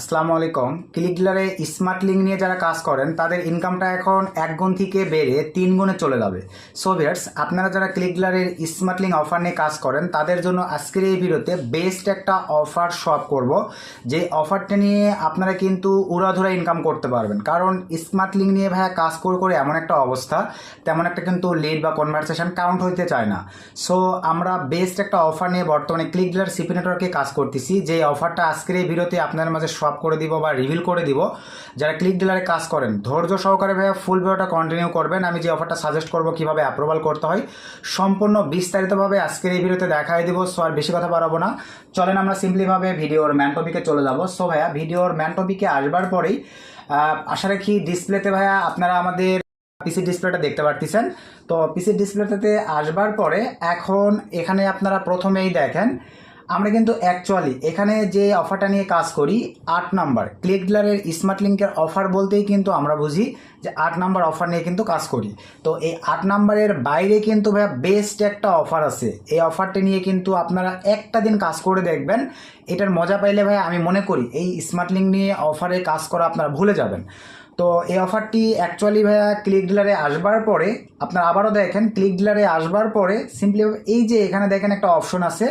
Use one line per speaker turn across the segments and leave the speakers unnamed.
আসসালামু আলাইকুম। Click ডিলারে smart link নিয়ে যারা কাজ করেন, তাদের ইনকামটা এখন এক গুণ থেকে বেড়ে তিন গুণে চলে যাবে। সো ভিয়ার্স আপনারা যারা ক্লিক ডিলারের স্মার্ট লিঙ্ক অফার নিয়ে কাজ করেন, তাদের জন্য আজকের এই ভিডিওতে বেস্ট একটা অফার শপ করব, যে অফারটা নিয়ে আপনারা কিন্তু উড়াধুরা ইনকাম করতে পারবেন। কারণ স্মার্ট লিঙ্ক নিয়ে ভাইয়া কাজ করে করে এমন একটা অবস্থা, তেমন একটা কিন্তু লিড বা কনভারসেশন কাউন্ট হইতে চায় না। সো আমরা বেস্ট একটা অফার নিয়ে বর্তমানে ক্লিক ডিলার সিপি নেটওয়ার্কে কাজ করতেছি, যে অফারটা আজকের এই ভিডিওতে আপনাদের মাঝে সব করে দিব বা রিভিল করে দিব, যারা ক্লিক ডিলারে কাজ করেন, ধৈর্য সহকারে ভাইয়া ফুল ভিডিওটা কন্টিনিউ করবেন। আমি যে অফারটা সাজেস্ট করব, কীভাবে অ্যাপ্রুভাল করতে হয়, সম্পূর্ণ বিস্তারিতভাবে আজকের এই ভিডিওতে দেখাই দিব সো আর বেশি কথা বাড়াবো না। চলেন আমরা সিম্পলিভাবে ভিডিওর ম্যান টপিকে চলে যাব। সো ভাইয়া ভিডিওর ম্যান টপিকে আসবার পরেই আশা রাখি ডিসপ্লেতে ভাইয়া আপনারা আমাদের পিসি ডিসপ্লেটা দেখতে পারতেছেন। তো পিসি ডিসপ্লেটাতে আসবার পরে এখন এখানে আপনারা প্রথমেই দেখেন আমরা কিন্তু অ্যাকচুয়ালি এখানে যে অফারটা নিয়ে কাজ করি, আট নাম্বার ক্লিক ডিলারের স্মার্ট লিঙ্কের অফার বলতেই কিন্তু আমরা বুঝি যে আট নাম্বার অফার নিয়ে কিন্তু কাজ করি। তো এই আট নাম্বারের বাইরে কিন্তু ভাইয়া বেস্ট একটা অফার আছে। এই অফারটি নিয়ে কিন্তু আপনারা একটা দিন কাজ করে দেখবেন। এটার মজা পাইলে ভাই আমি মনে করি এই স্মার্ট লিঙ্ক নিয়ে অফারে কাজ করা আপনারা ভুলে যাবেন। তো এই অফারটি অ্যাকচুয়ালি ভাইয়া ক্লিক ডিলারে আসবার পরে আপনারা আবারও দেখেন ক্লিক ডিলারে আসবার পরে সিম্পলি এই যে এখানে দেখেন একটা অপশন আছে।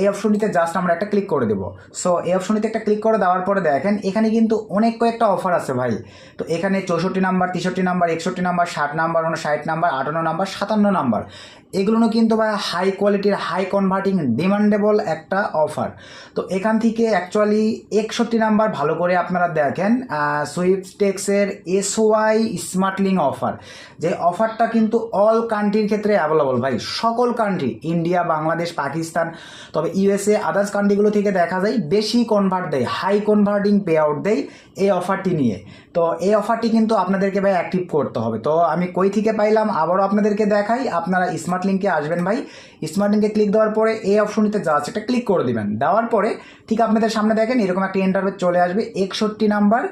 এই অপশনটিতে জাস্ট আমরা একটা ক্লিক করে দেবো। সো এই অপশনটিতে একটা ক্লিক করে দেওয়ার পরে দেখেন, এখানে কিন্তু অনেক কয়েকটা অফার আছে ভাই। তো এখানে চৌষট্টি নাম্বার তেষট্টি নাম্বার একষট্টি নাম্বার ষাট নাম্বার ষাট নাম্বার আটান্ন নাম্বার সাতান্ন নাম্বার এগুলো কিন্তু ভাই হাই কোয়ালিটির হাই কনভার্টিং ডিমান্ডেবল একটা অফার তো এখান থেকে অ্যাকচুয়ালি একষট্টি নাম্বার ভালো করে আপনারা দেখেন সুইফটেক্সের এসওয়াই স্মার্ট লিঙ্ক অফার যে অফারটা কিন্তু অল কান্ট্রির ক্ষেত্রে অ্যাভেলেবল ভাই, সকল কান্ট্রি ইন্ডিয়া বাংলাদেশ পাকিস্তান তবে ইউএসএ আদার্স কান্ট্রিগুলো থেকে দেখা যায়, বেশি কনভার্ট দেয় হাই কনভার্টিং পে আউট দেয় এই অফারটি নিয়ে। তো এই অফারটি কিন্তু আপনাদেরকে ভাই অ্যাক্টিভ করতে হবে। তো আমি কই থেকে পাইলাম? আবারও আপনাদেরকে দেখাই। আপনারা স্মার্ট লিঙ্কে আসবেন ভাই। স্মার্ট লিঙ্কে ক্লিক দেওয়ার পরে এই অপশনটিতে যা আছে ক্লিক করে দিবেন। দেওয়ার পরে ঠিক আপনাদের সামনে দেখেন এরকম একটা ইন্টারভেট চলে আসবে, একষট্টি নাম্বার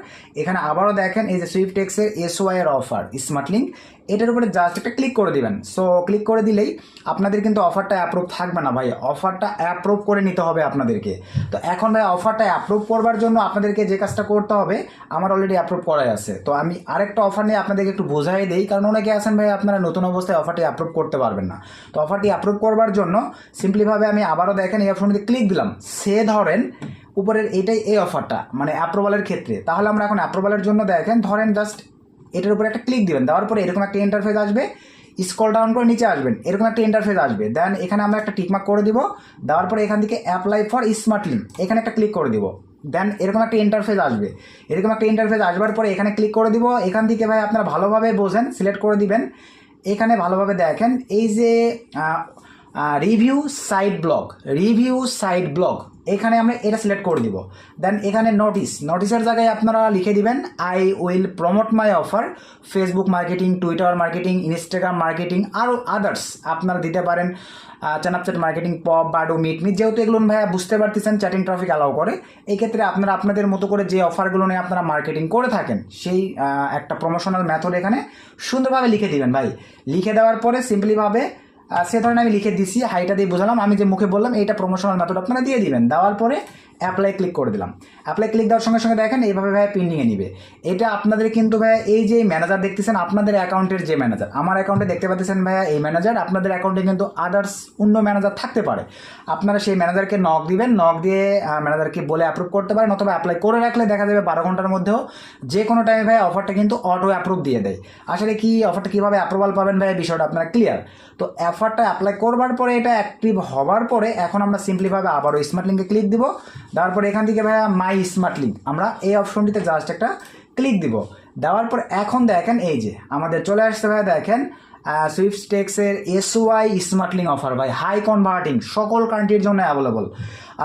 এখানে আবারও দেখেন এই যে সুইফট এক্সের এসওয়াই এর অফার স্মার্ট লিঙ্ক এটার উপরে জাস্ট একটা ক্লিক করে দিবেন। সো ক্লিক করে দিলেই আপনাদের কিন্তু অফারটা অ্যাপ্রুভ থাকবে না ভাই। অফারটা অ্যাপ্রুভ করে নিতে হবে আপনাদেরকে। তো এখন অফারটা অ্যাপ্রুভ করবার জন্য আপনাদেরকে যে কাজটা করতে হবে, আমার অলরেডি অ্যাপ্রুভ করাই আছে। তো আমি আরেকটা অফার নিয়ে আপনাদেরকে একটু বোঝাই দেই, কারণ অনেকে আছেন ভাই আপনারা নতুন অবস্থায় অফারটি অ্যাপ্রুভ করতে পারবেন না। তো অফারটি অ্যাপ্রুভ করবার জন্য সিম্পলিভাবে আমি আবারও দেখেন এই অপশনটিতে ক্লিক দিলাম। সে ধরেন উপরের এটাই এই অফারটা মানে অ্যাপ্রুভালের ক্ষেত্রে। তাহলে আমরা এখন অ্যাপ্রুভালের জন্য দেখেন, ধরেন জাস্ট এটার উপরে একটা ক্লিক দিবেন, দেওয়ার পরে এরকম একটা ইন্টারফেস আসবে। স্ক্রল ডাউন করে নিচে আসবেন, এরকম একটা ইন্টারফেস আসবে। দেন এখানে আমরা একটা টিকমার্ক করে দিব, দেওয়ার পরে এখান থেকে অ্যাপ্লাই ফর স্মার্ট লিঙ্ক এখানে একটা ক্লিক করে দিব। দেন এরকম একটা ইন্টারফেস আসবে। এরকম একটা ইন্টারফেস আসবার পরে এখানে ক্লিক করে দিব, এখান থেকে ভাই আপনারা ভালোভাবে বোঝেন সিলেক্ট করে দিবেন। এখানে ভালোভাবে দেখেন, এই যে review site blog review site blog এখানে আমরা এটা সিলেক্ট করে দিব দেন এখানে নোটিস নোটিসের জায়গায় আপনারা লিখে দিবেন I will promote my offer Facebook marketing Twitter marketing Instagram marketing আরও আদার্স আপনারা দিতে পারেন Snapchat marketing pop Badoo meet meet যেহেতু এগুলো ভাইয়া বুঝতে পারতেছেন চ্যাটিং ট্রাফিক অ্যালাউ করে এই ক্ষেত্রে আপনারা আপনাদের মতো করে যে অফারগুলো নিয়ে আপনারা মার্কেটিং করে থাকেন, সেই একটা প্রমোশনাল মেথড এখানে সুন্দরভাবে লিখে দিবেন ভাই। লিখে দেওয়ার পরে সিম্পলিভাবে সে ধরনের আমি লিখে দিছি, হাইটা দিয়ে বোঝালাম। আমি যে মুখে বললাম, এইটা প্রমোশনাল মেথড আপনারা দিয়ে দিবেন। দেওয়ার পরে অ্যাপ্লাই ক্লিক করে দিলাম। অ্যাপ্লাই ক্লিক দেওয়ার সঙ্গে সঙ্গে দেখেন, এইভাবে ভাই পেন্ডিংয়ে নিবে। এটা আপনাদের কিন্তু ভাই এই যে ম্যানেজার দেখতেছেন, আপনাদের অ্যাকাউন্টের যে ম্যানেজার আমার অ্যাকাউন্টে দেখতে পাচ্ছেন ভাইয়া এই ম্যানেজার আপনাদের অ্যাকাউন্টে কিন্তু আদার্স অন্য ম্যানেজার থাকতে পারে। আপনারা সেই ম্যানেজারকে নক দিবেন। নক দিয়ে ম্যানেজারকে বলে অ্যাপ্রুভ করতে পারেন অথবা অ্যাপ্লাই করে রাখলে দেখা যাবে বারো ঘণ্টার মধ্যেও যে কোনো টাইমে ভাই অফারটা কিন্তু অটো অ্যাপ্রুভ দিয়ে দেয়। আসলে কি অফারটা কীভাবে অ্যাপ্রুভাল পাবেন ভাই বিষয়টা আপনারা ক্লিয়ার তো অফারটা অ্যাপ্লাই করবার পরে এটা অ্যাক্টিভ হওয়ার পরে এখন আমরা সিম্পলিভাবে আবারও স্মার্ট লিঙ্কে ক্লিক দিব। তারপরে এখান থেকে ভাইয়া মাই স্মার্ট লিঙ্ক আমরা এই অপশনটিতে জাস্ট একটা ক্লিক দিব। দেওয়ার পর এখন দেখেন এই যে, আমাদের চলে আসছে ভাইয়া দেখেন সুইফট টেক্সের এসওয়াই স্মার্ট লিঙ্ক অফার ভাই হাই কনভার্টিং সকল কান্ট্রির জন্য অ্যাভেলেবল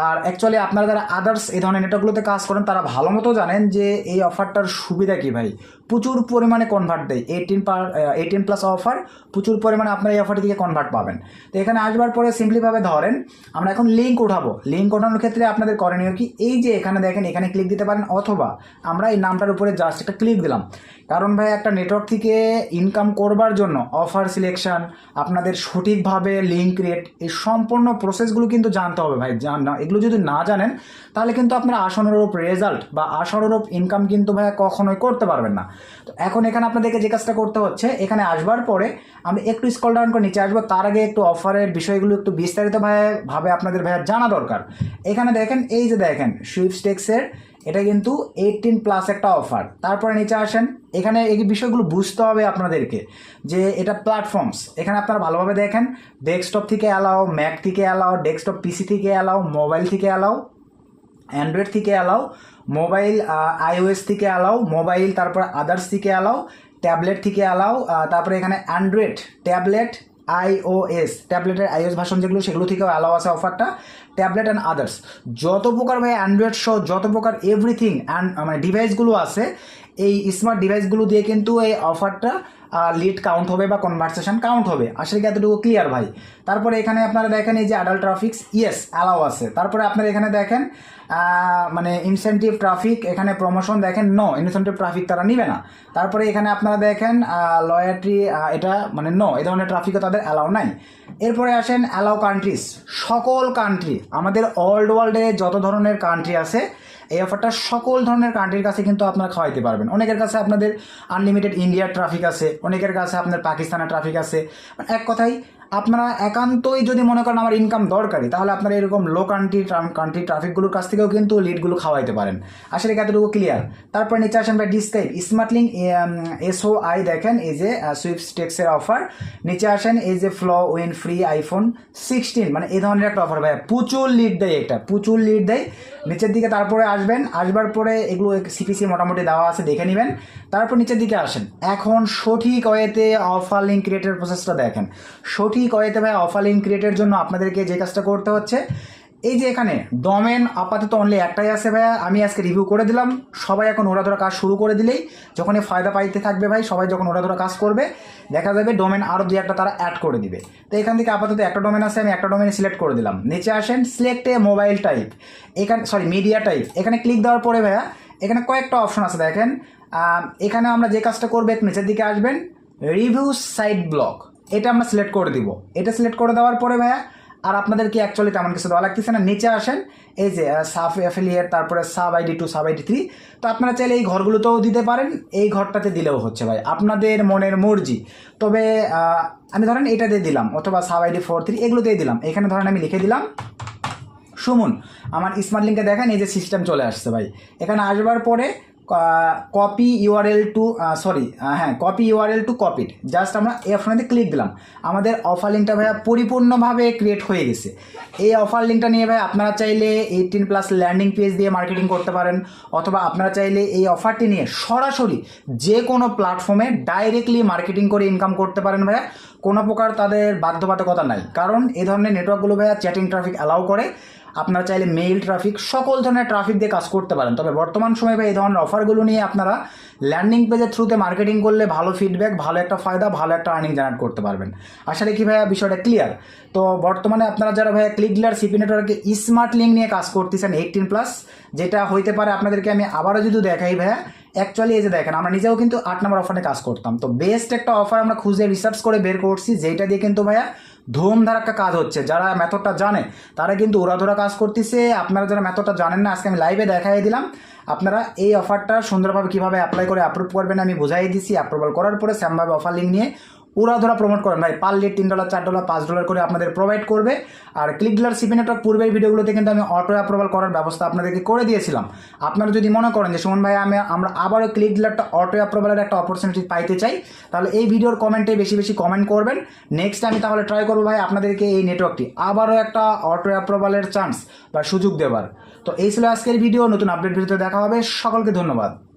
আর অ্যাকচুয়ালি আপনারা যারা আদার্স এই ধরনের নেটওয়ার্কগুলোতে কাজ করেন, তারা ভালো মতো জানেন যে এই অফারটার সুবিধা কি ভাই। প্রচুর পরিমাণে কনভার্ট দেয়। Eighteen per eighteen plus offer প্রচুর পরিমাণে আপনারা এই অফারটি থেকে কনভার্ট পাবেন। তো এখানে আসবার পরে সিম্পলিভাবে ধরেন, আমরা এখন লিঙ্ক উঠাবো। লিঙ্ক ওঠানোর ক্ষেত্রে আপনাদের করণীয় কি? এই যে এখানে দেখেন, এখানে ক্লিক দিতে পারেন, অথবা আমরা এই নামটার উপরে জাস্ট একটা ক্লিক দিলাম। কারণ ভাই, একটা নেটওয়ার্ক থেকে ইনকাম করবার জন্য অফার সিলেকশন আপনাদের সঠিকভাবে লিঙ্ক রেট এই সম্পূর্ণ প্রসেসগুলো কিন্তু জানতে হবে ভাই এগুলো যদি না জানেন, তাহলে কিন্তু আপনারা আসনরূপ রেজাল্ট বা আসনরূপ ইনকাম কিন্তু ভাইয়া কখনোই করতে পারবেন না। তো এখন এখানে আপনাদেরকে যে কাজটা করতে হচ্ছে, এখানে আসবার পরে আমি একটু স্কল ডাউন করে নিচে আসব। তার আগে একটু অফারের বিষয়গুলো একটু বিস্তারিত ভাবে আপনাদের ভাইয়া জানা দরকার। এখানে দেখেন, এই যে দেখেন সুইপস্টেক্সের এটা কিন্তু এইটিন প্লাস একটা অফার তারপরে নিচে আসেন, এখানে এই বিষয়গুলো বুঝতে হবে আপনাদেরকে যে এটা প্ল্যাটফর্মস এখানে আপনারা ভালোভাবে দেখেন ডেস্কটপ থেকে অ্যালাও ম্যাক থেকে অ্যালাও ডেস্কটপ পিসি থেকে অ্যালাও মোবাইল থেকে অ্যালাও অ্যান্ড্রয়েড থেকে অ্যালাও মোবাইল আইওএস থেকে অ্যালাও মোবাইল তারপর আদার্স থেকে অ্যালাও ট্যাবলেট থেকে অ্যালাও তারপরে এখানে অ্যান্ড্রয়েড ট্যাবলেট আইওএস ট্যাবলেটের আইওএস ভাষণ যেগুলো, সেগুলো থেকেও অ্যালাও আছে অফারটা ট্যাবলেট অ্যান্ড আদার্স যত প্রকার ভাই অ্যান্ড্রয়েড সহ যত প্রকার এভরিথিং অ্যান্ড মানে ডিভাইসগুলো আছে এই স্মার্ট ডিভাইসগুলো দিয়ে কিন্তু এই অফারটা লিড কাউন্ট হবে বা কনভারসেশন কাউন্ট হবে। আসলে কি এতটুকু ক্লিয়ার ভাই। তারপরে এখানে আপনারা দেখেন এই যে অ্যাডাল্ট ট্রাফিক্স ইয়েস অ্যালাও আছে। তারপরে আপনারা এখানে দেখেন মানে ইনসেন্টিভ ট্রাফিক এখানে প্রমোশন দেখেন নো ইনসেন্টিভ ট্রাফিক তারা নিবে না। তারপরে এখানে আপনারা দেখেন লয়ারটি এটা মানে নো এই ধরনের ট্রাফিকও তাদের অ্যালাউ নাই। এরপরে আসেন অ্যালাউ কান্ট্রিজ সকল কান্ট্রি আমাদের ওয়ার্ল্ড ওয়ার্ল্ডে যত ধরনের কান্ট্রি আছে এই অফারটা সকল ধরনের কান্ট্রির কাছে কিন্তু আপনারা খাওয়াইতে পারবেন। অনেকের কাছে আপনাদের আনলিমিটেড ইন্ডিয়ার ট্রাফিক আছে, অনেকের কাছে আপনার পাকিস্তানের ট্রাফিক আছে। মানে এক কথাই আপনারা একান্তই যদি মনে করেন আমার ইনকাম দরকারি, তাহলে আপনারা এরকম লো কান্ট্রি কান্ট্রি ট্রাফিকগুলোর কাছ থেকেও কিন্তু লিডগুলো খাওয়াইতে পারেন। আসলে কি এতটুকু ক্লিয়ার তারপর নিচে আসেন ভাই ডিসকাইপ স্মার্টলিং এসও আই দেখেন, এই যে সুইফট স্টেক্সের অফার নিচে আসেন, এই যে ফ্ল উইন ফ্রি আইফোন সিক্সটিন মানে এই ধরনের একটা অফার ভাই প্রচুর লিড দেয় এটা, প্রচুর লিড দেয়। নিচের দিকে তারপরে আসবেন, আসবার পরে এগুলো সিপিসি মোটামুটি দেওয়া আছে, দেখে নেবেন। তারপর নিচের দিকে আসেন। এখন সঠিক ওয়েতে অফার লিঙ্ক ক্রিয়েটের প্রসেসটা দেখেন। সঠিক ওয়েতে ভাই অফার লিঙ্ক ক্রিয়েটের জন্য আপনাদেরকে যে কাজটা করতে হচ্ছে এই যে এখানে ডোমেন আপাতত অনলি একটাই আছে ভাইয়া, আমি আজকে রিভিউ করে দিলাম। সবাই এখন ওরা ধরা কাজ শুরু করে দিলেই, যখনই ফায়দা পাইতে থাকবে ভাই, সবাই যখন ওরা ধরা কাজ করবে, দেখা যাবে ডোমেন আরও দুই একটা তারা অ্যাড করে দিবে। তো এখান থেকে আপাতত একটা ডোমেন আছে, আমি একটা ডোমেন সিলেক্ট করে দিলাম। নিচে আসেন সিলেক্ট মোবাইল টাইপ এখানে সরি মিডিয়া টাইপ এখানে ক্লিক দেওয়ার পরে ভাইয়া, এখানে কয়েকটা অপশন আছে দেখেন। এখানে আমরা যে কাজটা করব, একটু নিচের দিকে আসবেন রিভিউ সাইট ব্লক এটা আমরা সিলেক্ট করে দিব। এটা সিলেক্ট করে দেওয়ার পরে ভাইয়া আর আপনাদের কি অ্যাকচুয়ালি তেমন কিছু দেওয়া লাগতেছে না। নিচে আসেন, এই যে সাব অ্যাফিলিয়েট তারপরে sub ID two sub ID three তো আপনারা চাইলে এই ঘরগুলোতেও দিতে পারেন, এই ঘরটাতে দিলেও হচ্ছে ভাই। আপনাদের মনের মর্জি। তবে আমি ধরেন এটাতে দিলাম, অথবা সাব আইডি ফোর থ্রি এগুলোতেই দিলাম। এখানে ধরেন আমি লিখে দিলাম, সুমন, আমার স্মার্ট লিঙ্কে দেখেন, এই যে সিস্টেম চলে আসছে ভাই। এখানে আসবার পরে কপি ইউআরএল টু সরি হ্যাঁ copy URL to copied just আমরা এই অপশনেতে ক্লিক দিলাম। আমাদের অফার লিঙ্কটা ভাইয়া পরিপূর্ণভাবে ক্রিয়েট হয়ে গেছে। এই অফার লিঙ্কটা নিয়ে ভাই আপনারা চাইলে এইটিন প্লাস ল্যান্ডিং পেজ দিয়ে মার্কেটিং করতে পারেন, অথবা আপনারা চাইলে এই অফারটি নিয়ে সরাসরি যে কোনো প্ল্যাটফর্মে ডাইরেক্টলি মার্কেটিং করে ইনকাম করতে পারেন ভাইয়া। কোনো প্রকার তাদের বাধ্যবাধকতা নাই। কারণ এই ধরনের নেটওয়ার্কগুলো ভাইয়া চ্যাটিং ট্রাফিক অ্যালাউ করে। আপনারা চাইলে মেইল ট্রাফিক সকল ধরনের ট্রাফিক দিয়ে কাজ করতে পারেন। তবে বর্তমান সময়ে ভাই এই ধরনের অফারগুলো নিয়ে আপনারা ল্যান্ডিং পেজের থ্রুতে মার্কেটিং করলে ভালো ফিডব্যাক ভালো একটা ফায়দা, ভালো একটা আর্নিং জেনারেট করতে পারবেন। আসলে কি ভাইয়া বিষয়টা ক্লিয়ার তো বর্তমানে আপনারা যারা ভাইয়া ক্লিক ডিলার সিপি নেটওয়ার্কে স্মার্ট লিঙ্ক নিয়ে কাজ করতেছেন এইটিন প্লাস যেটা হইতে পারে আপনাদেরকে আমি আবারও যদি দেখাই ভাইয়া অ্যাকচুয়ালি এই যে দেখেন, আমরা নিজেও কিন্তু আট নম্বর অফারে কাজ করতাম। তো বেস্ট একটা অফার আমরা খুঁজে রিসার্চ করে বের করছি, যেটা দিয়ে কিন্তু ভাইয়া ধুমধার একটা কাজ হচ্ছে। যারা মেথডটা জানে, তারা কিন্তু ওরাধরা কাজ করতেছে। আপনারা যারা মেথডটা জানেন না, আজকে আমি লাইভে দেখাই দিলাম। আপনারা এই অফারটা সুন্দরভাবে কীভাবে অ্যাপ্লাই করে অ্যাপ্রুভ করবেন আমি বুঝাই দিছি। অ্যাপ্রুভাল করার পরে সেমভাবে অফার লিঙ্ক নিয়ে উড়া ধরা প্রমোট করেন। ভাই, পার লিড তিন ডলার চার ডলার পাঁচ ডলার করে আপনাদের প্রোভাইড করবে। আর ক্লিক ডিলার সিপি নেটওয়ার্ক পূর্বের ভিডিওগুলোতে কিন্তু আমি অটো অ্যাপ্রুভাল করার ব্যবস্থা আপনাদেরকে করে দিয়েছিলাম। আপনারা যদি মনে করেন যে, সুমন ভাই, আমি, আমরা আবারও ক্লিক ডিলারটা অটো অ্যাপ্রুভালের একটা অপরচুনিটি পাইতে চাই, তাহলে এই ভিডিওর কমেন্টে বেশি বেশি কমেন্ট করবেন। নেক্সট আমি তাহলে ট্রাই করব ভাই আপনাদেরকে এই নেটওয়ার্কটি আবারও একটা অটো অ্যাপ্রুভালের চান্স বা সুযোগ দেওয়ার তো এই ছিল আজকের ভিডিও। নতুন আপডেট ভিডিওতে দেখা হবে। সকলকে ধন্যবাদ।